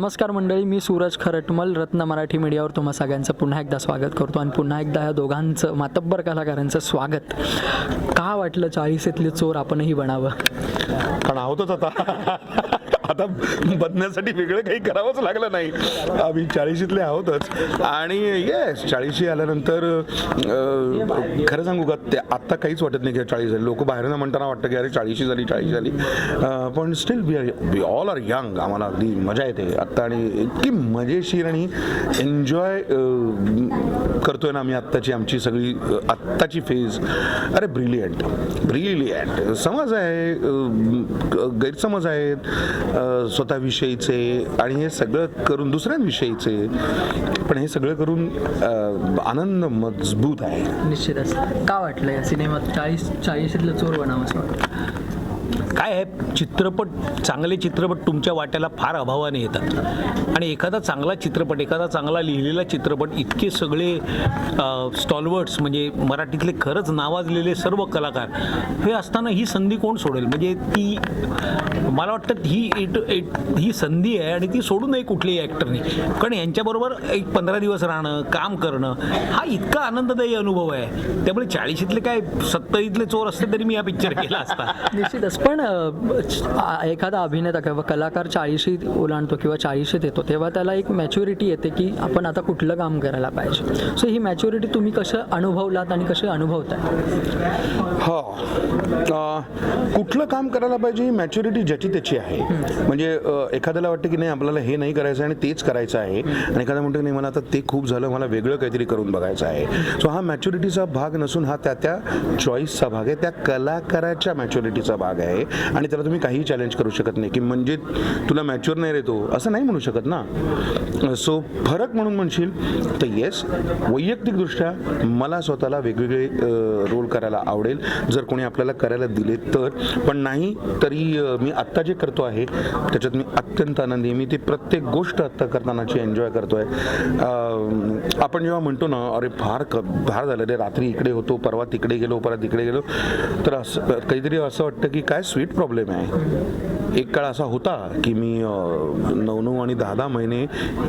नमस्कार मंडळी मी सूरज खरटमल रत्न मराठी मीडियावर तुम्हा सगळ्यांचं पुन्हा एकदा स्वागत करतो आणि पुन्हा एकदा या दोघांचं मातब्बर कलाकारांचं स्वागत. का वाटलं चाळीसेतले चोर आपणही बनावं? कारण आहोतच आता. आता बदण्यासाठी वेगळं काही करावंच लागलं नाही. आम्ही चाळीशीतले आहोतच. आणि येस चाळीशी आल्यानंतर खरं सांगू का ते आत्ता काहीच वाटत नाही की चाळीस झाली. लोक बाहेरनं म्हणताना वाटतं की अरे चाळीशी झाली चाळीस झाली. पण still we are we all are young आम्हाला अगदी मजा येते. आत्ता आणि इतकी मजेशीर आणि एन्जॉय करतोय ना आम्ही आत्ताची आमची सगळी आत्ताची फेज अरे ब्रिलियंट ब्रिलियंट समज आहे ग- गैरसमज आहेत स्वतःविषयीचे आणि हे सगळं करून दुसऱ्यांविषयीचे. पण हे सगळं करून आनंद मजबूत आहे. निश्चितच. का वाटलं या सिनेमात चाळीस चाळीसीतलं चोर बनावं असं वाटतं? काय आहे? चित्रपट चांगले चित्रपट तुमच्या वाट्याला फार अभावाने येतात. आणि एखादा चांगला चित्रपट एखादा चांगला लिहिलेला चित्रपट इतके सगळे स्टॉलवर्ड्स म्हणजे मराठीतले खरंच नावाजलेले सर्व कलाकार हे असताना ही संधी कोण सोडेल? म्हणजे ती मला वाटतं ही इट इट ही संधी आहे आणि ती सोडू नये कुठल्याही ॲक्टरने कारण यांच्याबरोबर एक पंधरा दिवस राहणं काम करणं हा इतका आनंददायी अनुभव आहे. त्यामुळे चाळीशीतले काय सत्तरीतले चोर असते तरी मी हा पिक्चर केला असता. निश्चितच. पण एखादा अभिनेता किंवा कलाकार चाळीशी ओलांडतो किंवा चाळीशीत येतो तेव्हा त्याला एक मॅच्युरिटी येते की आपण आता कुठलं काम करायला पाहिजे. सो ही मॅच्युरिटी तुम्ही कसं अनुभवलात आणि कसे अनुभवताय? हो. कुठलं काम करायला पाहिजे ही मॅच्युरिटी ज्याची त्याची आहे. म्हणजे एखाद्याला वाटतं की नाही आपल्याला हे नाही करायचं आणि तेच करायचं आहे. आणि एखादा म्हणतो की नाही मला आता ते खूप झालं मला वेगळं काहीतरी करून बघायचं आहे. सो हा मॅच्युरिटीचा भाग नसून हा त्या त्या चॉईसचा भाग आहे. त्या कलाकाराच्या मॅच्युरिटीचा भाग आहे. आणि त्याला तुम्ही काहीही चॅलेंज करू शकत नाही. की म्हणजे तुला मॅच्युअर नाही रे तो. असं नाही म्हणू शकत ना. सो फरक म्हणून म्हणशील तर येस वैयक्तिकदृष्ट्या मला स्वतःला वेगवेगळे रोल करायला आवडेल. जर कोणी आपल्याला करायला दिले तर. पण नाही तरी मी आत्ता जे करतो आहे त्याच्यात मी अत्यंत आनंदी आहे. मी ती प्रत्येक गोष्ट आत्ता करतानाची एन्जॉय करतो आहे आपण जेव्हा म्हणतो ना अरे फार क फार झालं रे रात्री इकडे होतो परवा तिकडे गेलो परत तिकडे गेलो तर असं काहीतरी असं वाटतं की काय स्वीट प्रॉब्लेम आहे. एक काळ असा होता की मी नऊ नऊ आणि दहा दहा महिने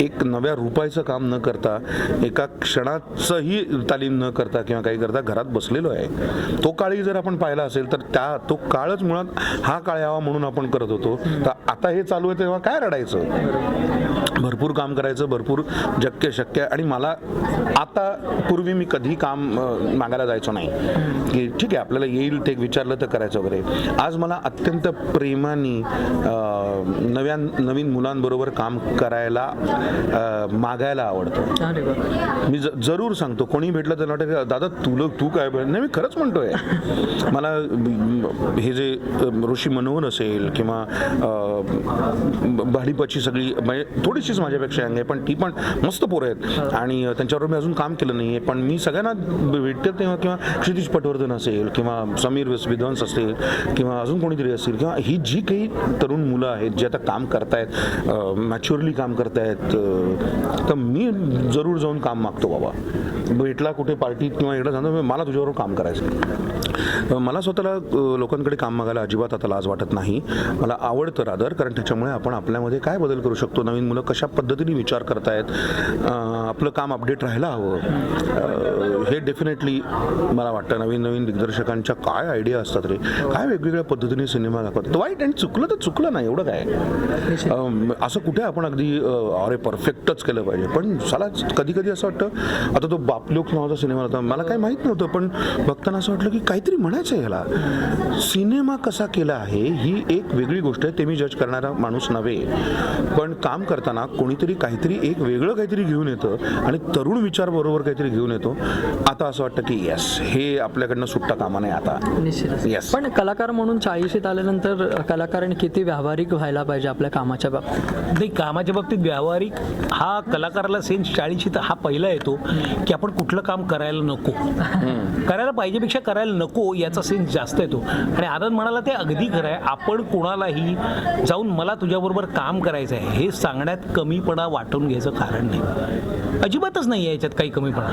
एक नव्या रुपायचं काम न करता एका क्षणाचंही तालीम न करता किंवा काही करता घरात बसलेलो आहे. तो काळी जर आपण पाहिला असेल तर त्या तो काळच मुळात हा काळ यावा म्हणून आपण करत होतो. तर आता हे चालू आहे तेव्हा काय रडायचं? भरपूर काम करायचं भरपूर शक्य शक्य आणि मला आता पूर्वी मी कधी काम मागायला जायचो नाही. की ठीक आहे आपल्याला येईल ते विचारलं तर करायचं वगैरे. आज मला अत्यंत प्रेमाने नव्या नवीन मुलांबरोबर काम करायला मागायला आवडतं. मी जरूर सांगतो. कोणी भेटलं तर वाटतं दादा तुला तू काय बोल-" नाही मी खरंच म्हणतोय. मला हे जे ऋषी मनोहर असेल किंवा भाडीपाची सगळी म्हणजे थोडीशीच माझ्यापेक्षा अंग आहे पण ती पण मस्त पोरं आहेत. आणि अ, त्यांच्याबरोबर मी अजून काम केलं नाही आहे पण मी सगळ्यांना भेटते तेव्हा किंवा क्षितिज पटवर्धन असेल किंवा समीर विस- विध्वंस असतील किंवा अजून कोणीतरी असतील किंवा ही जी काही तरुण मुलं आहेत जे आता काम करतायत मॅच्युअरली काम करतायत तर मी जरूर जाऊन काम मागतो बाबा. भेटला कुठे पार्टीत किंवा इकडं जाणं मला तुझ्याबरोबर काम करायचं मला स्वतःला लोकांकडे काम मागायला अजिबात आता लाज वाटत नाही. मला आवडतं रादर कारण त्याच्यामुळे आपण आपल्यामध्ये काय बदल करू शकतो? नवीन मुलं कशा पद्धतीने विचार करतायत? आपलं काम अपडेट राहायला हवं. हे डेफिनेटली मला वाटतं नवीन नवीन दिग्दर्शकांच्या काय आयडिया असतात रे? काय वेगवेगळ्या पद्धतीने सिनेमा दाखवतात? वाईट आणि चुकलं तर चुकलं नाही एवढं काय? असं कुठे आपण अगदी अरे परफेक्टच केलं पाहिजे. पण साला कधी कधी असं वाटतं आता तो बापलोक नावाचा सिनेमा होता. मला काही माहीत नव्हतं पण बघताना असं वाटलं की काहीतरी म्हणायचं आहे ह्याला सिनेमा कसा केला आहे ही एक वेगळी गोष्ट आहे ते मी जज करणारा माणूस नव्हे. पण काम करताना कोणीतरी काहीतरी एक वेगळं काहीतरी घेऊन येतं आणि तरुण विचार बरोबर काहीतरी घेऊन येतो. आता असं वाटतं की येस हे आपल्याकडनं सुट्टा कामा नाही आता. निश्चितच. Yes. पण कलाकार म्हणून चाळीशीत आल्यानंतर कलाकारांनी किती व्यावहारिक व्हायला पाहिजे आपल्या कामाच्या बाबतीत? नाही कामाच्या बाबतीत व्यावहारिक हा कलाकाराला सेन्स चाळीशी तर हा पहिला येतो की आपण कुठलं काम करायला नको. करायला पाहिजेपेक्षा करायला नको. याचा सेन्स जास्त येतो आणि आनंद म्हणाला ते अगदी खरं आहे. आपण कोणालाही जाऊन मला तुझ्याबरोबर काम करायचं आहे हे सांगण्यात कमीपणा वाटून घ्यायचं कारण नाही. अजिबातच नाही आहे याच्यात काही कमीपणा.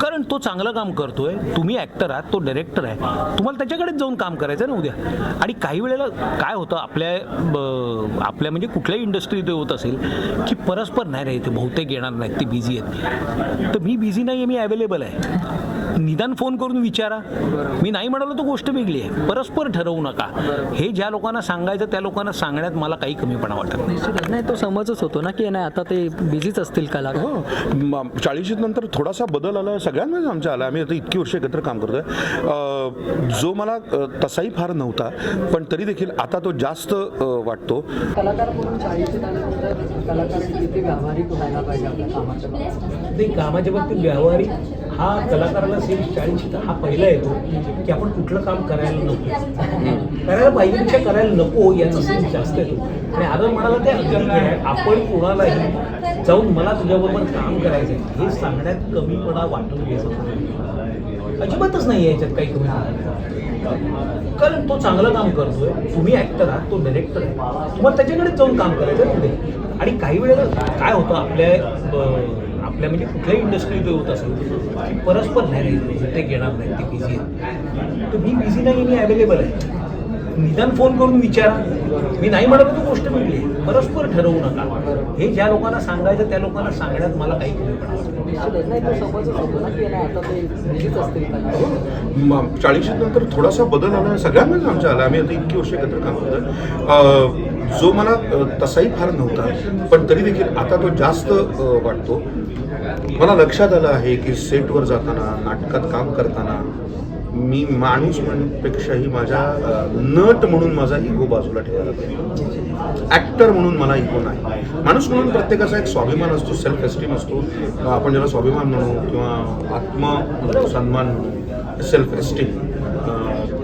कारण तो चांगलं काम करतोय तुम्ही ॲक्टर आहात तो डायरेक्टर आहे. तुम्हाला त्याच्याकडेच जाऊन काम करायचं आहे ना उद्या. आणि काही वेळेला काय होतं आपल्या ब- आपल्या म्हणजे कुठल्याही इंडस्ट्रीत होत असेल की परस्पर नाही रे ते बहुतेक येणार नाहीत ते बिझी आहेत. तर मी बिझी नाही आहे मी अवेलेबल आहे. निदान फोन करून विचारा. मी नाही म्हणालो तर गोष्ट वेगळी आहे. परस्पर ठरवू नका. हे ज्या लोकांना सांगायचं त्या लोकांना सांगण्यात मला काही कमीपणा वाटत नाही. तो समजच होतो ना की नाही आता ते बिझीच असतील कलाकार हो. म- चाळीशीत नंतर थोडासा बदल आला सगळ्यांनाच आमच्या आला. आम्ही आता इतकी वर्ष एकत्र काम करतोय. जो मला तसाही फार नव्हता पण तरी देखील आता तो जास्त वाटतो. कलाकार म्हणून कलाकारांनी किती व्यावहारिक व्हायला पाहिजे आपल्या कामाच्या बाबतीत. नाही कामाच्या बाबतीत व्यावहारिक हा कलाकाराला सेम चाळीस हा पहिला येतो की आपण कुठलं काम करायला नको. करायला पाहिजेपेक्षा करायला नको याचा सेन्स जास्त येतो. आणि आदर म्हणाला ते अगदी आहे. आपण कोणालाही जाऊन मला तुझ्याबरोबर काम करायचं आहे हे सांगण्यात कमीपणा वाटून घ्यायचं अजिबातच नाही आहे याच्यात काही कमी कारण तो चांगलं काम करतोय तुम्ही ऍक्टर आहात तो डायरेक्टर आहे. तुम्हाला त्याच्याकडेच जाऊन काम करायचं आहे पुढे. आणि काही वेळेला काय होतं आपल्या आपल्या म्हणजे कुठल्याही इंडस्ट्रीत होत असेल की परस्पर नाही ते घेणार नाही ते बिझी आहे तर मी बिझी नाही मी अवेलेबल आहे. निदान फोन करून विचारा. मी नाही म्हणत तो गोष्ट वेगळी परस्पर ठरवू नका. हे ज्या लोकांना सांगायचं त्या लोकांना सांगण्यात मला काही कमीपणा वाटत चाळीस नंतर थोडासा बदल आला सगळ्यांनाच आमच्या आला. आम्ही आता इतकी वर्ष एकत्र काम करतोय. जो मला तसाही फार नव्हता. पण तरी देखील आता तो जास्त वाटतो. मला लक्षात आलं आहे की सेटवर जाताना नाटकात काम करताना मी माणूस म्हणपेक्षाही माझ्या नट म्हणून माझा इगो बाजूला ठेवायला पाहिजे. ॲक्टर म्हणून मला इगो नाही. माणूस म्हणून प्रत्येकाचा एक स्वाभिमान असतो सेल्फ एस्टीम असतो आपण ज्याला स्वाभिमान म्हणू किंवा आत्मसन्मान म्हणू सेल्फ एस्टीम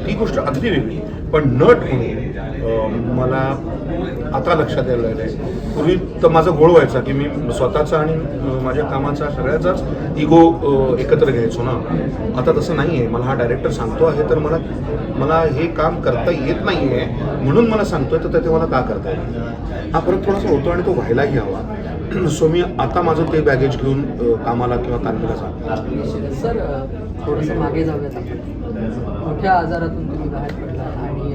ती गोष्ट अगदी वेगळी. पण नट म्हणून मला आता लक्षात यायला लागलं पूर्वी तर माझा गोळ व्हायचा की मी स्वतःचा आणि माझ्या कामाचा सगळ्याचाच इगो एकत्र घ्यायचो ना. आता तसं नाही आहे मला हा डायरेक्टर सांगतो आहे तर मला मला हे काम करता येत नाही आहे म्हणून मला सांगतोय तर ते मला का करता येईल हा फरक थोडासा होतो आणि तो व्हायलाही हवा सो मी आता माझं ते बॅगेज घेऊन कामाला किंवा कानपुरा जातो. सर थोडंसं मागे जाऊयात मोठ्या आजारातून तुम्ही बाहेर पडला आणि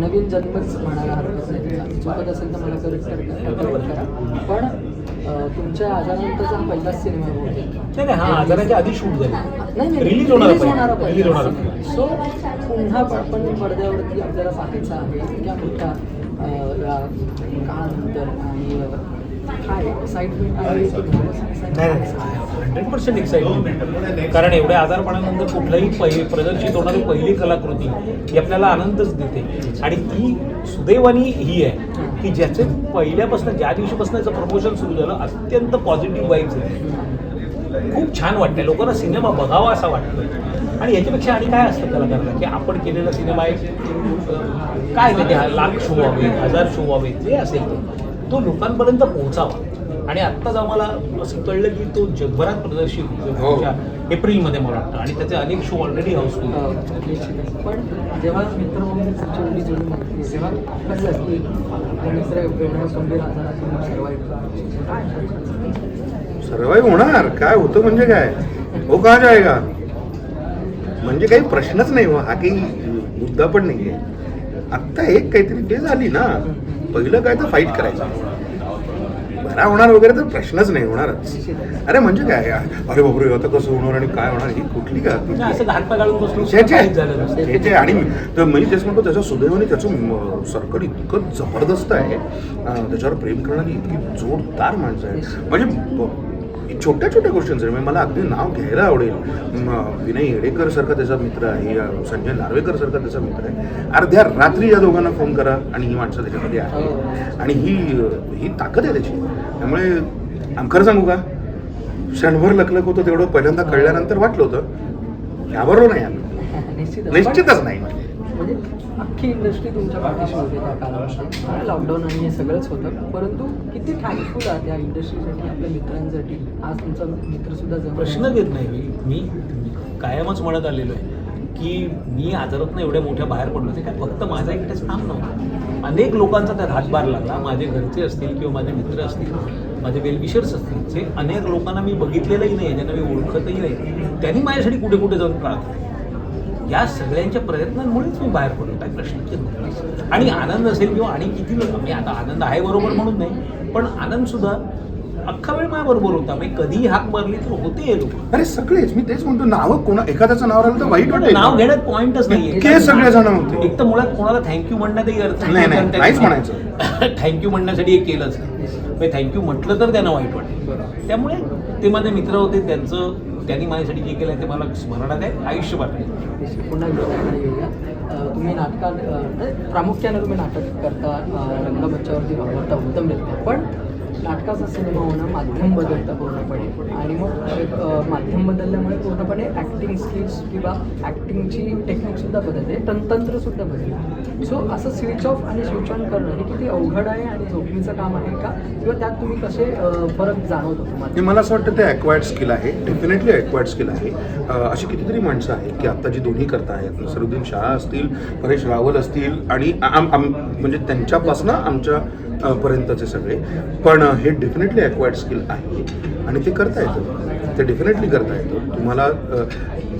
नवीन जन्मच म्हणायला हरकत नाही. चुकत असेल तर मला करेक्ट करा. पण तुमच्या आजारानंतरचा हा पहिलाच सिनेमा नाही नाही हा आजाराच्या आधी शूट झाला. नाही नाही रिलीज होणार release होणारा रिलीज होणार पहिला सो पुन्हा पण आपण पडद्यावरती आपल्याला पाहायचं आहे. इतक्या मोठ्या या काळानंतर आणि काय एक्साइटमेंट आहे? हंड्रेड पर्सेंट एक्साइटमेंट कारण एवढ्या आजारपणानंतर कुठलाही पहि प्रदर्शित होणारी पहिली कलाकृती ही आपल्याला आनंदच देते. आणि ती सुदैवानी ही आहे की ज्याचे पहिल्यापासून ज्या दिवशीपासून याचं प्रमोशन सुरू झालं अत्यंत पॉझिटिव्ह वाईब्स आहे. खूप छान वाटते लोकांना सिनेमा बघावा असा वाटतो आणि याच्यापेक्षा आणि काय असतं कलाकाराला की आपण केलेला सिनेमा एक काय ते? लाख शो व्हावे हजार शो व्हावे जे असेल ते तो लोकांपर्यंत पोहोचावा. आणि आत्ताच आम्हाला असं कळलं की तो जगभरात प्रदर्शित हो. एप्रिलमध्ये मला वाटतं. आणि त्याचे अनेक शो ऑलरेडी हाऊसफुल. पण जेव्हा तेव्हा कसं की सर्वाईव्ह होणार. काय होतं म्हणजे काय? हो कहा जाएगा म्हणजे काही प्रश्नच नाही हो. हा काही मुद्दा पण नाही आहे आत्ता एक काहीतरी ते झाली ना. पहिलं काय तर फाईट करायचं. बरा होणार वगैरे तर प्रश्नच नाही होणारच. अरे म्हणजे काय? अरे बापरे आता कसं होणार आणि काय होणार ही कुठली का. आणि तर मी तेच म्हणतो त्याच्या सुदैवाने त्याचं म, सर्कल इतकं जबरदस्त आहे. त्याच्यावर प्रेम करणारी इतकी जोरदार माणसं आहे म्हणजे छोट्या छोट्या गोष्टींचं म्हणजे मला अगदी नाव घ्यायला आवडेल. विनय येडेकर सारखा त्याचा मित्र आहे संजय नार्वेकर सारखा त्याचा मित्र आहे. अर्ध्या रात्री या दोघांना फोन करा आणि ही माणसं त्याच्यामध्ये आहे. आणि ही ही ताकद आहे त्याची. त्यामुळे आम खरं सांगू का? क्षणभर लकलक होतं तेवढं पहिल्यांदा कळल्यानंतर वाटलं होतं घाबरलो नाही आम्ही निश्चितच नाही. म्हणजे अख्खी इंडस्ट्री तुमच्या पाठीशी होती त्या काळामध्ये लॉकडाऊन आणि हे सगळंच होतं. परंतु किती थँकफुल आहात या इंडस्ट्रीसाठी आपल्या मित्रांसाठी? आज तुमचा मित्रसुद्धा जवळ प्रश्न देत नाही मी. मी कायमच म्हणत आलेलो आहे की मी आजारातनं एवढ्या मोठ्या बाहेर पडलो ते काय फक्त माझा एकटाच काम नव्हतं. अनेक लोकांचा त्यात हातभार लागला. माझे घरचे असतील किंवा माझे मित्र असतील माझे वेलविशर्स असतील जे अनेक लोकांना मी बघितलेलंही नाही ज्यांना मी ओळखतही नाही त्यांनी माझ्यासाठी कुठे कुठे जाऊन प्रार्थना या सगळ्यांच्या प्रयत्नांमुळेच मी बाहेर पडलो. काही प्रश्नच नाही. आणि आनंद असेल किंवा आणि किती लोक मी आता आनंद आहे बरोबर म्हणून नाही पण आनंद सुद्धा अख्खा वेळ माझ्याबरोबर होता. मी कधीही हाक मारली तर होते लोक. अरे सगळेच मी तेच म्हणतो नावं कोणा एखाद्याचं नाव राहिलं तर वाईट वाटेल. नाव घेण्यात पॉइंटच नाही सगळे जण होते. एक तर मुळात कोणाला थँक्यू म्हणण्यातही अर्थ नाही, म्हणायचं. थँक्यू म्हणण्यासाठी एक केलंच. थँक्यू म्हटलं तर त्यांना वाईट वाटेल. त्यामुळे ते माझे मित्र होते त्यांचं त्यांनी माझ्यासाठी जे केलं ते मला स्मरणात आहे आयुष्यभर आहे. पुन्हा येऊया तुम्ही नाटकात म्हणजे प्रामुख्याने तुम्ही नाटक करता रंगमंचावरती वापरता उत्तमरित्या पण नाटकाचा सिनेमा होणं माध्यम बदलतं पूर्णपणे. आणि मग माध्यम बदलल्यामुळे पूर्णपणे ॲक्टिंग स्किल्स किंवा ॲक्टिंगची टेक्निकसुद्धा बदलते. तंत्र तंत्रसुद्धा बदलते. सो असं स्विच ऑफ आणि स्विच ऑन करणं हे किती अवघड आहे आणि जोखमीचं काम आहे का? किंवा त्यात तुम्ही कसे फरक जाणवतो तुम्हाला? ते मला असं वाटतं ते ॲक्वायर्ड स्किल आहे. डेफिनेटली ॲक्वायर्ड स्किल आहे. अशी कितीतरी माणसं आहेत की आत्ता जी दोन्ही करतायत नसरुद्दीन शाह असतील परेश रावल असतील आणि आम आम म्हणजे त्यांच्यापासनं आमच्या पर्यंतचे सगळे. पण हे डेफिनेटली ॲक्वायर्ड स्किल आहे. आणि ते करता येतं. ते डेफिनेटली करता येतं. तुम्हाला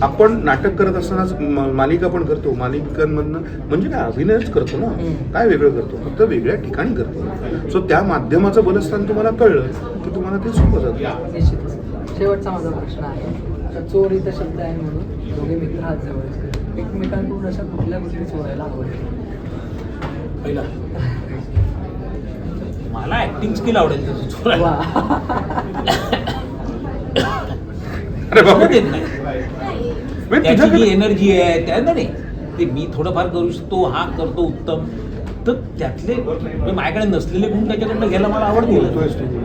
आपण नाटक करत असतानाच म- मालिका पण करतो. मालिकांमधनं म्हणजे काय? अभिनयच करतो ना? काय वेगळं करतो? फक्त वेगळ्या ठिकाणी करतो. सो त्या माध्यमाचं बलस्थान तुम्हाला कळलं की तुम्हाला ते सोपं जातं. निश्चितच. शेवटचा माझा प्रश्न आहे. आता चोर इथं शब्द आहे म्हणून दोघे मित्र आहात. जवळचे एकमेकांकडून अशा कुठल्या गोष्टी चोरायला आवडतील पहिला. मला ऍक्टिंग स्किल आवडेल अरे देत नाही? म्हणजे त्याची जी एनर्जी आहे त्या नाही ते मी थोडंफार करू शकतो हा करतो उत्तम. तर त्यातले म्हणजे माझ्याकडे नसलेले गुण त्याच्याकडनं घ्यायला मला आवडतील.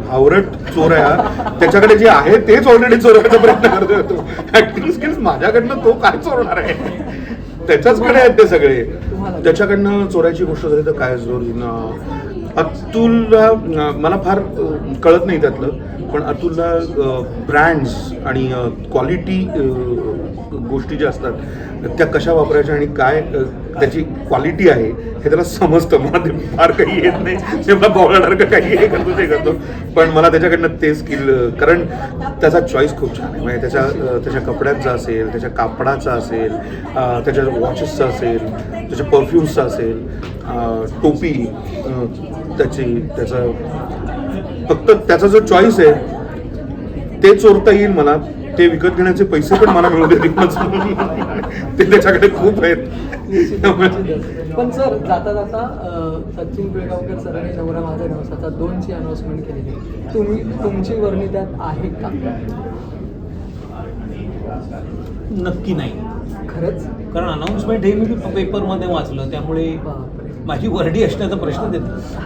हावरट चोर आहे हा. त्याच्याकडे जे आहे तेच ऑलरेडी चोरण्याचा प्रयत्न करतोय तो. ऍक्टिंग स्किल्स माझ्याकडनं तो काय चोरणार आहे? त्याच्याचकडे आहेत ते सगळे. त्याच्याकडनं चोरायची गोष्ट झाली तर काय चोरी अतुलला मला फार कळत नाही त्यातलं पण अतुलला ब्रँड्स आणि क्वालिटी गोष्टी ज्या असतात त्या कशा वापरायच्या आणि काय त्याची क्वालिटी आहे हे त्याला समजतं. मला ते फार काही येत नाही. ते मला बोलण्यासारखं काही हे करतो ते करतो. पण मला त्याच्याकडनं ते स्किल कारण त्याचा चॉईस खूप छान आहे. म्हणजे त्याच्या त्याच्या कपड्याचा असेल त्याच्या कापडाचा असेल त्याच्या वॉचेसचा असेल त्याच्या परफ्युम्सचा असेल टोपी त्याची त्याचं फक्त त्याचा जो चॉईस आहे ते चोरता येईल मला. ते विकत घेण्याचे पैसे पण मला मिळू देतील. ते त्याच्याकडे खूप आहेत. पण सर जाता जाता सचिन पिळगावकर सरांनी नवरा माझा नवसाचा दोनची अनाउन्समेंट केलेली तुम्ही तुमची वर्णी त्यात आहे का? नक्की नाही. खरंच? कारण अनाऊन्समेंट हे मी पेपरमध्ये वाचलं त्यामुळे. माझी वर्डी असण्याचा प्रश्न देत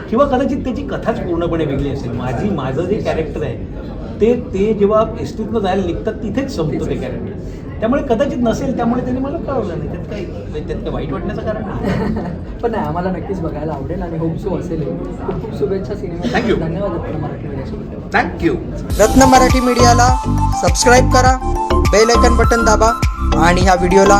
किंवा कदाचित त्याची कथाच पूर्णपणे वेगळी असेल. माझी माझं जे कॅरेक्टर आहे ते ते जेव्हा एसटीतनं जायला निघतात तिथेच संपतं ते कॅरेक्टर त्यामुळे कदाचित नसेल त्यामुळे त्याने मला कळवलं नाही. त्यात काही म्हणजे त्यात काही वाईट वाटण्याचं कारण नाही. पण नाही आम्हाला नक्कीच बघायला आवडेल आणि होप सो असेल. खूप खूप शुभेच्छा सिनेमा. You. धन्यवाद रत्न मराठी मीडियासोबत थँक्यू रत्न मराठी मीडियाला सबस्क्राईब करा बेल आयकन बटन दाबा आणि ह्या व्हिडिओला